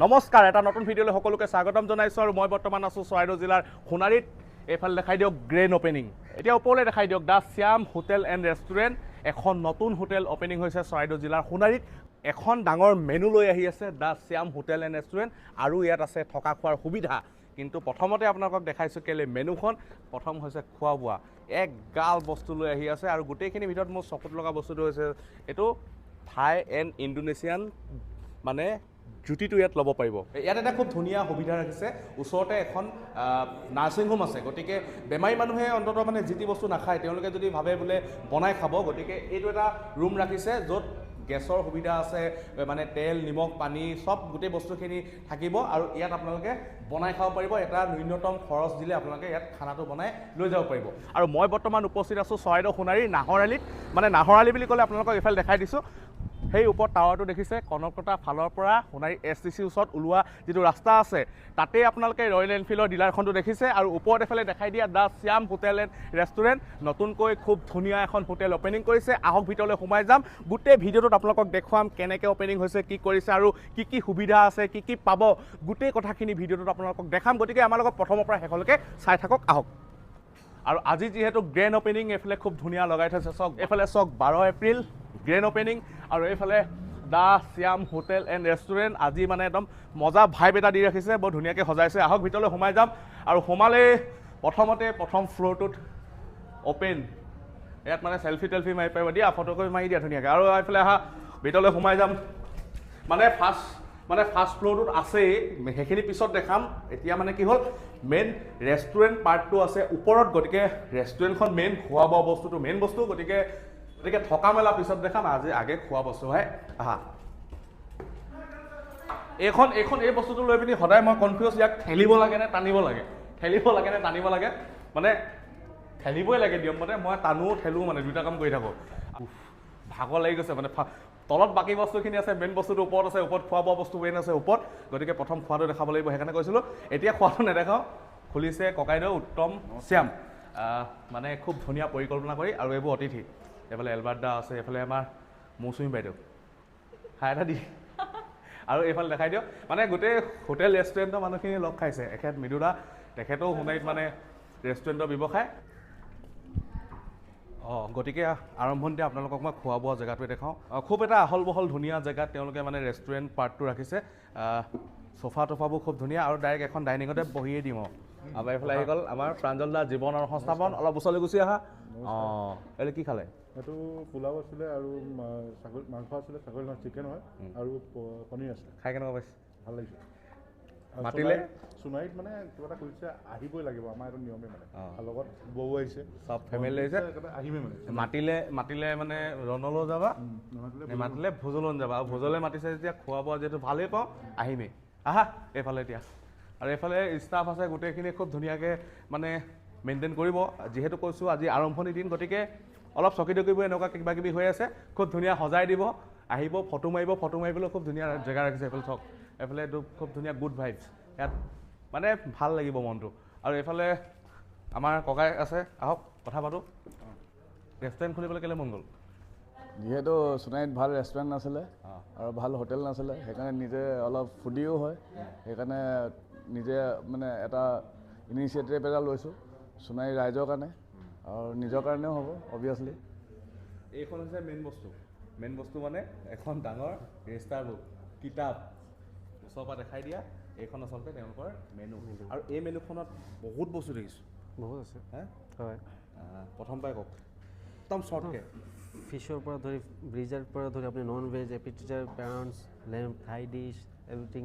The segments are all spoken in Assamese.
নমস্কাৰ এটা নতুন ভিডিঅ'লৈ সকলোকে স্বাগতম জনাইছোঁ আৰু মই বৰ্তমান আছোঁ চৰাইদেউ জিলাৰ সোণাৰীত। এইফালে দেখাই দিয়ক গ্ৰেণ্ড অ'পেনিং এতিয়া ওপৰলৈ দেখাই দিয়ক the Shyam hotel and restaurant. এখন নতুন হোটেল অ'পেনিং হৈছে চৰাইদেউ জিলাৰ সোণাৰীত। এখন ডাঙৰ মেনু লৈ আহি আছে the Shyam hotel and restaurant আৰু ইয়াত আছে থকা খোৱাৰ সুবিধা। কিন্তু প্ৰথমতে আপোনালোকক দেখাইছোঁ কেলৈ মেনুখন প্ৰথম হৈছে খোৱা বোৱা এক গাল বস্তু লৈ আহি আছে আৰু গোটেইখিনিৰ ভিতৰত মোৰ চকুত লগা বস্তুটো হৈছে এইটো থাই এণ্ড ইণ্ডোনেছিয়ান মানে জুতিটো ইয়াত ল'ব পাৰিব। ইয়াত এটা খুব ধুনীয়া সুবিধা ৰাখিছে। ওচৰতে এখন নাৰ্ছিং হোম আছে। গতিকে বেমাৰী মানুহে অন্ততঃ মানে যি টি বস্তু নাখায় তেওঁলোকে যদি ভাবে বোলে বনাই খাব গতিকে এইটো এটা ৰুম ৰাখিছে য'ত গেছৰ সুবিধা আছে মানে তেল নিমখ পানী চব গোটেই বস্তুখিনি থাকিব আৰু ইয়াত আপোনালোকে বনাই খাব পাৰিব। এটা ন্যূনতম খৰচ দিলে আপোনালোকে ইয়াত খানাটো বনাই লৈ যাব পাৰিব। আৰু মই বৰ্তমান উপস্থিত আছোঁ চৰাইদেউ সোণাৰী নাহৰআলিত মানে নাহৰআলি বুলি ক'লে আপোনালোকক এইফালে দেখাই দিছোঁ। সেই ওপৰত টাৱাৰটো দেখিছে কনকলতা ফালৰ পৰা সোণাৰী এছ টি চিৰ ওচৰত ওলোৱা যিটো ৰাস্তা আছে তাতেই আপোনালোকে ৰয়েল এনফিল্ডৰ ডিলাৰখনটো দেখিছে আৰু ওপৰত এফালে দেখাই দিয়া the Shyam hotel and restaurant নতুনকৈ খুব ধুনীয়া এখন হোটেল অ'পেনিং কৰিছে আহক ভিতৰলৈ সোমাই যাম। গোটেই ভিডিঅ'টোত আপোনালোকক দেখুৱাম কেনেকৈ অ'পেনিং হৈছে কি কৰিছে আৰু কি কি সুবিধা আছে কি কি পাব। গোটেই কথাখিনি ভিডিঅ'টোত আপোনালোকক দেখাম। গতিকে আমাৰ লগত প্ৰথমৰ পৰা শেষলৈকে চাই থাকক আহক। আৰু আজি যিহেতু গ্ৰেণ্ড অ'পেনিং এইফালে খুব ধুনীয়া লগাই থৈছে চাওক এইফালে চাওক বাৰ এপ্ৰিল গ্ৰেণ্ড অ'পেনিং আৰু এইফালে the Shyam hotel and restaurant. আজি মানে একদম মজা ভাইব এটা দি ৰাখিছে বৰ ধুনীয়াকৈ সজাইছে। আহক ভিতৰলৈ সোমাই যাম। আৰু সোমালেই প্ৰথমতে প্ৰথম ফ্ল'ৰটোত অ'পেন ইয়াত মানে চেলফি টেলফি মাৰি পাৰিব দিয়া ফটোকপি মাৰি দিয়া ধুনীয়াকৈ। আৰু এইফালে আহা ভিতৰলৈ সোমাই যাম। মানে ফাৰ্ষ্ট মানে ফাৰ্ষ্ট ফ্ল'ৰটোত আছেই। সেইখিনি পিছত দেখাম। এতিয়া মানে কি হ'ল মেইন ৰেষ্টুৰেণ্ট পাৰ্টটো আছে ওপৰত গতিকে ৰেষ্টুৰেণ্টখন মেইন খোৱা বোৱা বস্তুটো মেইন বস্তু গতিকে গতিকে থকা মেলা পিছত দেখাম আজি আগে খোৱা বস্তুহে আহা। এইখন এইখন এই বস্তুটো লৈ পিনি সদায় মই কনফিউজ ইয়াক ঠেলিব লাগে নে টানিব লাগে? ঠেলিব লাগে নে টানিব লাগে? মানে ঠেলিবই লাগে নিয়ম মতে। মই টানো ঠেলো মানে দুটা কাম কৰি থাকোঁ। ভাগৰ লাগি গৈছে মানে তলত বাকী বস্তুখিনি আছে মেইন বস্তুটো ওপৰত আছে ওপৰত খোৱা বোৱা বস্তু মেইন আছে ওপৰত। গতিকে প্ৰথম খোৱাটো দেখাব লাগিব সেইকাৰণে কৈছিলোঁ। এতিয়া খোৱাটো নেদেখাওঁ খুলিছে ককাইদেউ উত্তম শ্যাম। মানে খুব ধুনীয়া পৰিকল্পনা কৰি আৰু এইবোৰ অতিথি। এইফালে এলবাৰ্ট দা আছে এইফালে আমাৰ মৌচুমী বাইদেউ। হাই এটা দি। আৰু এইফালে দেখাই দিয়ক। মানে গোটেই হোটেল ৰেষ্টুৰেণ্টৰ মানুহখিনি লগ খাইছে। এখেত মৃদুদা তেখেতেও সোণাৰীত মানে ৰেষ্টুৰেণ্টৰ ব্যৱসায়। অঁ গতিকে আৰম্ভণিতে আপোনালোকক মই খোৱা বোৱা জেগাটোৱে দেখাওঁ। খুব এটা আহল বহল ধুনীয়া জেগাত তেওঁলোকে মানে ৰেষ্টুৰেণ্ট পাৰ্টটো ৰাখিছে। চোফা তোফাবোৰ খুব ধুনীয়া আৰু ডাইৰেক্ট এখন ডাইনিঙতে বহিয়ে দিম আৰু। আমাৰ এইফালে আহি গ'ল আমাৰ প্ৰাঞ্জল দা জীৱন আৰু সংস্থাপন। অলপ ওচৰলৈ গুচি আহা। অঁ এইটো কি খালে? এইটো পোলাও আছিলে আৰু ছাগলী মাংস আছিলে ছাগলী নহয় চিকেন হয় আৰু পনীৰ আছিলে। খাই কেনেকুৱা পাইছে? ভাল লাগিছে। মাতিলে? সোণাৰীত- মানে কিবা এটা খুলিছে আহিবই লাগিব আমাৰ এইটো নিয়মে মানে। লগত বৌ আহিছে। চব ফেমিলি আহিছে? আহিমেই মানে মাতিলে মাতিলে মানে ৰণলৈ যাবা? নেমাতিলে ভোজলৈ যাবা। আৰু ভোজলৈ মাতিছে যেতিয়া খোৱা বোৱা যিহেতু ভালেই পাওঁ আহিমেই। আহা এইফালে এতিয়া। আৰু এইফালে ষ্টাফ আছে গোটেইখিনি খুব ধুনীয়াকৈ মানে মেইনটেইন কৰিব। যিহেতু কৈছোঁ আজি আৰম্ভণি দিন গতিকে অলপ চকী টকীবোৰ এনেকুৱা কিবা কিবি হৈ আছে। খুব ধুনীয়া সজাই দিব। আহিব ফটো মাৰিব ফটো মাৰিবলৈ খুব ধুনীয়া জেগা ৰাখিছে এইফালে চাওক। এইফালে এইটো খুব ধুনীয়া গুড ভাইবছ ইয়াত মানে ভাল লাগিব মনটো। আৰু এইফালে আমাৰ ককাই আছে আহক কথা পাতোঁ। ৰেষ্টুৰেণ্ট খুলিবলৈ কেলৈ মন গ'ল? যিহেতু সোণাৰীত ভাল ৰেষ্টুৰেণ্ট নাছিলে। আৰু ভাল হোটেল নাছিলে সেইকাৰণে নিজে অলপ ফুডিও হয়। সেইকাৰণে নিজে মানে এটা ইনিচিয়েটিভ এটা লৈছোঁ সোণাৰী ৰাইজৰ কাৰণে। আৰু নিজৰ কাৰণেও হ'ব অভিয়াছলি এইখন হৈছে মেইন বস্তু। মেইন বস্তু মানে এখন ডাঙৰ ৰেজিষ্টাৰ বুক কিতাপ। ওচৰৰ পৰা দেখাই দিয়া এইখন আচলতে তেওঁলোকৰ মেনু আৰু এই মেনুখনত বহুত বস্তু দেখিছোঁ। বহুত আছে। হে? হয়। প্ৰথম পৰাই কওক। একদম শ্বৰ্টকৈ ফিছৰ পৰা ধৰি ব্ৰিজাৰ পৰা ধৰি আপুনি নন ভেজ এপিটাইজাৰ পেৰণ্টছ লেম্প থাই ডিছ এভৰিথিং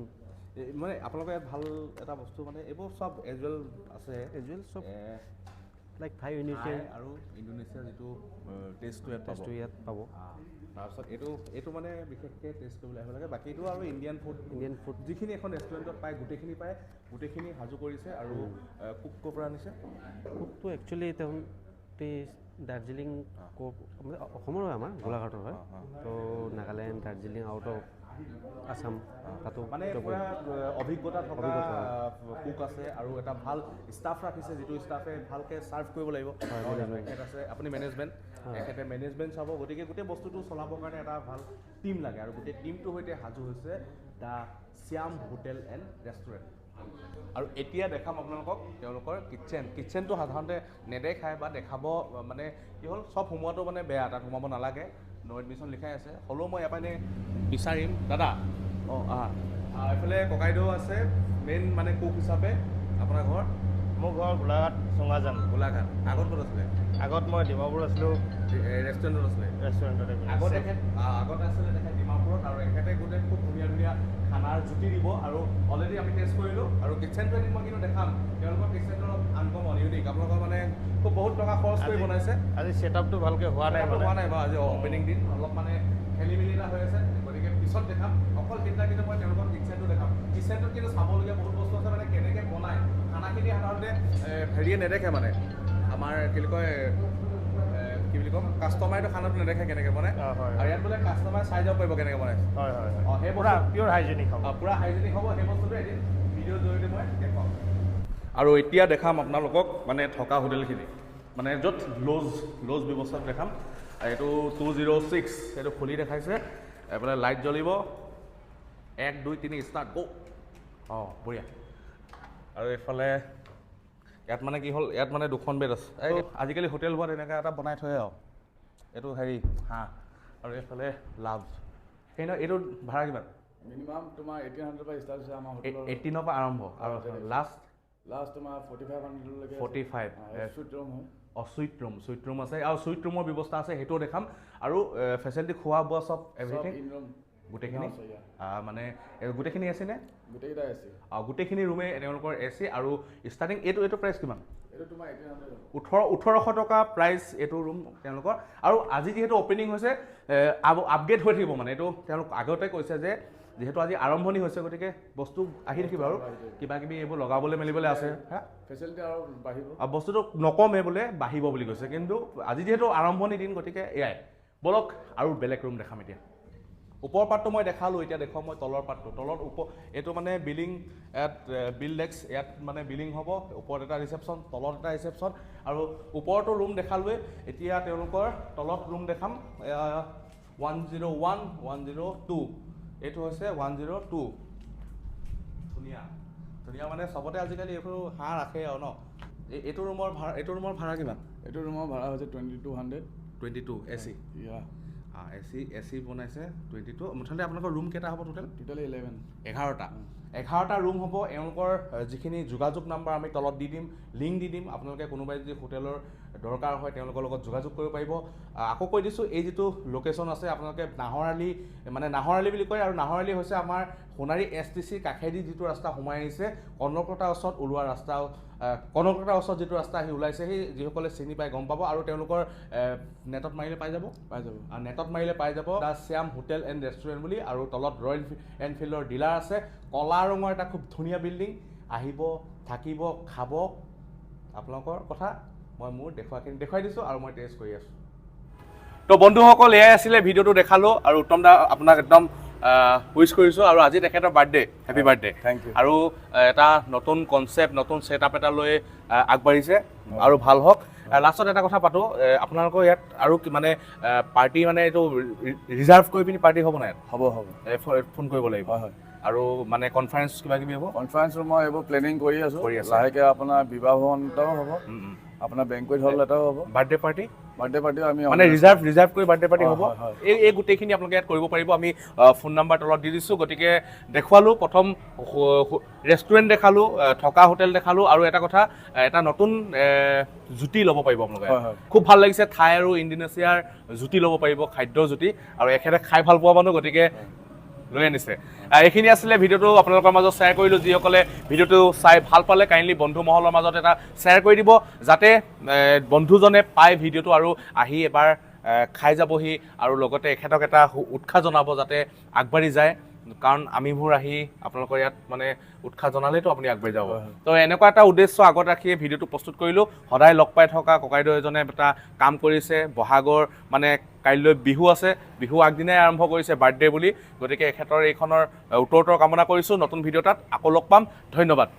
মানে আপোনালোকৰ ইয়াত ভাল এটা বস্তু মানে এইবোৰ চব এজুৱেল আছে। এজুৱেল চব। এ, লাইক থাই ইউনিফিয়ান আৰু ইণ্ডোনেছিয়াৰ যিটো টেষ্টটো ইয়াত টেষ্টটো ইয়াত পাব। তাৰপিছত এইটো এইটো মানে বিশেষকৈ টেষ্ট কৰিবলৈ আহিব লাগে। বাকীটো আৰু ইণ্ডিয়ান ফুড ইণ্ডিয়ান ফুড যিখিনি এখন ৰেষ্টুৰেণ্টত পায় গোটেইখিনি পায় গোটেইখিনি সাজু কৰিছে আৰু কুক ক'ৰ পৰা আনিছে। কুকটো একচুৱেলি তেহঁতে দাৰ্জিলিং ক- মানে অসমৰ হয় আমাৰ গোলাঘাটৰ হয়। তো নাগালেণ্ড দাৰ্জিলিং আউট অফ আছাম তাতো মানে অভিজ্ঞতা থকা কুক আছে আৰু এটা ভাল ষ্টাফ ৰাখিছে যিটো ষ্টাফে ভালকৈ ছাৰ্ভ কৰিব লাগিব। আছে আপুনি মেনেজমেণ্ট তেখেতে মেনেজমেণ্ট চাব গতিকে গোটেই বস্তুটো চলাবৰ কাৰণে এটা ভাল টীম লাগে আৰু গোটেই টীমটোৰ সৈতে সাজু হৈছে the Shyam hotel and restaurant. আৰু এতিয়া দেখাম আপোনালোকক তেওঁলোকৰ কিটচেন কিটচেনটো সাধাৰণতে নেদেখায় বা দেখাব মানে কি হ'ল চব সোমোৱাটো মানে বেয়া তাত সোমাব নালাগে। ন' এডমিশ্যন লিখাই আছে। হ'লেও মই ইয়াৰ পৰা এনেই বিচাৰিম। দাদা? অঁ আহা। এইফালে ককাইদেউ আছে মেইন মানে কুক হিচাপে আপোনাৰ ঘৰ। মোৰ ঘৰ গোলাঘাট চুঙাজান। গোলাঘাট। আগত ক'ত আছিলে? আগত মই ডিমাপুৰ আছিলোঁ। ৰেষ্টুৰেণ্টত আছিলে। ৰেষ্টুৰেণ্টতে আগত আগত আছিলে তেখেত ডিমাপুৰত আৰু এখেতে গোটেই খুব ধুনীয়া ধুনীয়া খানাৰ জুতি দিব আৰু অলৰেডি আমি টেষ্ট কৰিলোঁ আৰু কিটচেনটো এদিন মই কিন্তু দেখাম। তেওঁলোকৰ কিটচেনটো অলপ আনকমন ইউনিক আপোনালোকৰ মানে খুব বহুত টকা খৰচ কৰি বনাইছে। আজি ছেটআপটো ভালকৈ হোৱা নাই হোৱা নাই বাৰু আজি অপেনিং দিন। অলপ মানে খেলি মেলি এটা হৈ আছে। গতিকে পিছত দেখাম। অকল সেইদিনা কিন্তু মই তেওঁলোকৰ কিটচেনটো দেখাম। কিটচেনটোত কিন্তু চাবলগীয়া বহুত বস্তু আছে মানে কেনেকৈ বনায়। খানাখিনি সাধাৰণতে হেৰিয়ে নেদেখে মানে। আমাৰ কি কয় কি বুলি ক'ম কাষ্টমাৰেটো খানাটো নেদেখে কেনেকৈ বনায় আৰু ইয়াত বোলে কাষ্টমাৰে চাই যাব পাৰিব কেনেকৈ বনাইছে হয় হয় অঁ, সেই পূৰা বস্তু- পিয়'ৰ হাইজেনিক হ'ব। পূৰা হাইজেনিক হ'ব সেই বস্তুটো এদিন ভিডিঅ'ৰ জৰিয়তে মই দেখুৱাম। আৰু এতিয়া দেখাম আপোনালোকক মানে থকা হোটেলখিনি। মানে য'ত লজ লজ ব্যৱস্থাত দেখাম। এইটো টু জিৰ' ছিক্স এইটো খুলি দেখাইছে। এইফালে লাইট জ্বলিব। এক দুই তিনি ষ্টাৰ্ট গ' অঁ বঢ়িয়া। আৰু এইফালে ইয়াত মানে কি হ'ল ইয়াত মানে দুখন বেড আছে। এই আজিকালি হোটেল হোৱাত এনেকৈ এটা বনাই থয় আৰু। এইটো হেৰি হাঁহ আৰু এইফালে লাভ। সেই নহয় এইটো ভাড়া কিমান? মিনিমাম তোমাৰ এইটিন হাণ্ড্ৰেড পৰা ষ্টাৰ্ট হৈছে আমাৰ হোটেলৰ এইটিনৰ পৰা আৰম্ভ। আৰু লাষ্ট লাষ্ট তোমাৰ ফৰ্টি ফাইভ হাণ্ড্ৰেডলৈকে 45, yes. চুইট ৰুম হয় অঁ চুইট ৰুম চুইট ৰুম আছে। আৰু চুইট ৰুমৰ ব্যৱস্থা আছে সেইটোও দেখাম। আৰু ফেচিলিটি খোৱা বোৱা চব এভৰিথিং ৰুম গোটেইখিনি? মানে এ, গোটেইখিনি এ চিনে গোটেইকেইটাই আছে। আৰু গোটেইখিনি ৰুমে তেওঁলোকৰ এ চি আৰু ষ্টাৰ্টিং এইটো এইটো প্ৰাইচ কিমান? ওঠৰ ওঠৰশ টকা প্ৰাইচ এইটো ৰুম তেওঁলোকৰ। আৰু আজি যিহেতু অপেনিং হৈছে আপগ্ৰেড হৈ থাকিব মানে। এইটো তেওঁলোক আগতে কৈছে যে যিহেতু আজি আৰম্ভণি হৈছে গতিকে বস্তু আহি থাকিব আৰু। কিবা কিবি এইবোৰ লগাবলৈ মেলিবলৈ আছে। আৰু বস্তুটো নকমে বোলে বাঢ়িব বুলি কৈছে। কিন্তু আজি যিহেতু আৰম্ভণি দিন গতিকে এয়াই। বলক আৰু বেলেগ ৰুম দেখাম এতিয়া। ওপৰ পাৰ্টটো মই দেখালোঁ এতিয়া দেখুৱাম মই তলৰ পাৰ্টটো তলত ওপ এইটো মানে বিলিং ইয়াত বিল ডেস্ক ইয়াত মানে বিলিং হ'ব ওপৰত এটা ৰিচেপশ্যন তলত এটা ৰিচেপশ্যন আৰু ওপৰতো ৰুম দেখালোৱে এতিয়া তেওঁলোকৰ তলত ৰুম দেখাম one zero' one one zero' two এইটো হৈছে ওৱান জিৰ' টু ধুনীয়া। ধুনীয়া মানে চবতে আজিকালি এইটো হাঁহ ৰাখে আৰু ন? এই- এইটো ৰুমৰ ভাড়া এইটো ৰুমৰ ভাড়া কিমান? এইটো ৰুমৰ ভাড়া হৈছে twenty two hundred twenty two A C ইয়া এ চি এ চি বনাইছে টুৱেণ্টি টু মুঠতে আপোনালোকৰ ৰুম কেইটা হ'ব টোটেল টোটেল ইলেভেন এঘাৰটা। এঘাৰটা ৰুম হ'ব এওঁলোকৰ যিখিনি যোগাযোগ নাম্বাৰ আমি তলত দি দিম লিংক দি দিম আপোনালোকে কোনোবাই যদি হোটেলৰ দৰকাৰ হয় তেওঁলোকৰ লগত যোগাযোগ কৰিব পাৰিব। আকৌ কৈ দিছোঁ এই যিটো লোকেশ্যন আছে আপোনালোকে নাহৰআলি মানে নাহৰআলি বুলি কয় আৰু নাহৰআলি হৈছে আমাৰ সোণাৰী এছ টি চিৰ কাষেদি যিটো ৰাস্তা সোমাই আহিছে কনকলতাৰ ওচৰত ওলোৱা ৰাস্তা আহ, কনকলতাৰ ওচৰত যিটো ৰাস্তা আহি ওলাইছে সেই যিসকলে চিনি পাই গম পাব আৰু তেওঁলোকৰ নেটত মাৰিলে পাই যাব। পাই যাব। আৰু নেটত মাৰিলে পাই যাব। The Shyam hotel and restaurant বুলি আৰু তলত ৰয়েল এনফিল্ডৰ ডিলাৰ আছে। ক'লা ৰঙৰ এটা খুব ধুনীয়া বিল্ডিং আহিব থাকিব খাব আপোনালোকৰ কথা মই মোৰ দেখুৱাখিনি দেখুৱাই দিছোঁ আৰু মই টেষ্ট কৰি আছোঁ। তো বন্ধুসকল এয়াই আছিলে ভিডিঅ'টো দেখালোঁ আৰু উত্তম দা আপোনাক একদম উইচ কৰিছোঁ আৰু আজি তেখেতৰ birthday happy birthday thank you. আৰু এটা নতুন কনচেপ্ট নতুন ছেট আপ এটা লৈ আগবাঢ়িছে আৰু ভালো হওক। লাষ্টত এটা কথা পাতোঁ আপোনালোকৰ ইয়াত আৰু মানে পাৰ্টি মানে এইটো ৰিজাৰ্ভ কৰি পিনি পাৰ্টি হ'ব নাই? হ'ব হ'ব। ফোন কৰিব লাগিব। হয় হয়। আৰু মানে কনফাৰেঞ্চ কিবা কিবি হ'ব কনফাৰেঞ্চ ৰুমৰ এইবোৰ প্লেনিং কৰি আছোঁ। কৰি আছে। লাহেকৈ আপোনাৰ বিবাহ ভৱন এটাও হ'ব আপোনাৰ বেংকুৱেট হল এটাও হ'ব। বাৰ্থডে পাৰ্টি বাৰ্থডে পাৰ্টিও আমি মানে ৰিজাৰ্ভ ৰিজাৰ্ভ কৰি বাৰ্থডে পাৰ্টি হ'ব। এই এই গোটেইখিনি আপোনালোকে ইয়াত কৰিব পাৰিব। আমি ফোন নাম্বাৰ তলত দি দিছোঁ। গতিকে দেখুৱালোঁ। প্ৰথম ৰেষ্টুৰেণ্ট দেখালোঁ থকা হোটেল দেখালোঁ। আৰু এটা কথা এটা নতুন জুতি ল'ব পাৰিব আপোনালোকে। খুব ভালো লাগিছে। থাই আৰু ইণ্ডোনেছিয়াৰ জুতি ল'ব পাৰিব খাদ্যৰ জুতি। আৰু এখেতে খাই ভালো পোৱা মানুহ। গতিকে লৈ আনিছে। এইখিনি আছিলে ভিডিঅ'টো আপোনালোকৰ মাজত শ্বেয়াৰ কৰিলোঁ। যিসকলে ভিডিঅ'টো চাই ভাল পালে কাইণ্ডলি বন্ধু মহলৰ মাজত এটা শ্বেয়াৰ কৰি দিব যাতে বন্ধুজনে পায় ভিডিঅ'টো আৰু আহি এবাৰ খাই যাবহি আৰু লগতে এখেতক এটা উৎসাহ জনাব যাতে আগবাঢ়ি যায়। কাৰণ আমিবোৰ আহি আপোনালোকৰ ইয়াত মানে উৎসাহ জনালেতো আপুনি আগবাঢ়ি যাব। তো এনেকুৱা এটা উদ্দেশ্য আগত ৰাখি ভিডিঅ'টো প্ৰস্তুত কৰিলোঁ। সদায় লগ পাই থকা ককাইদেউ এজনে এটা কাম কৰিছে বহাগৰ মানে কাইলৈ বিহু আছে, বিহু আগদিনাই আৰম্ভ কৰিছে বাৰ্থডে বুলি। গতিকে এখেতৰ এইখনৰ উত্তৰোত্তৰ কামনা কৰিছোঁ। নতুন ভিডিঅ' তাত আকৌ লগ পাম। ধন্যবাদ।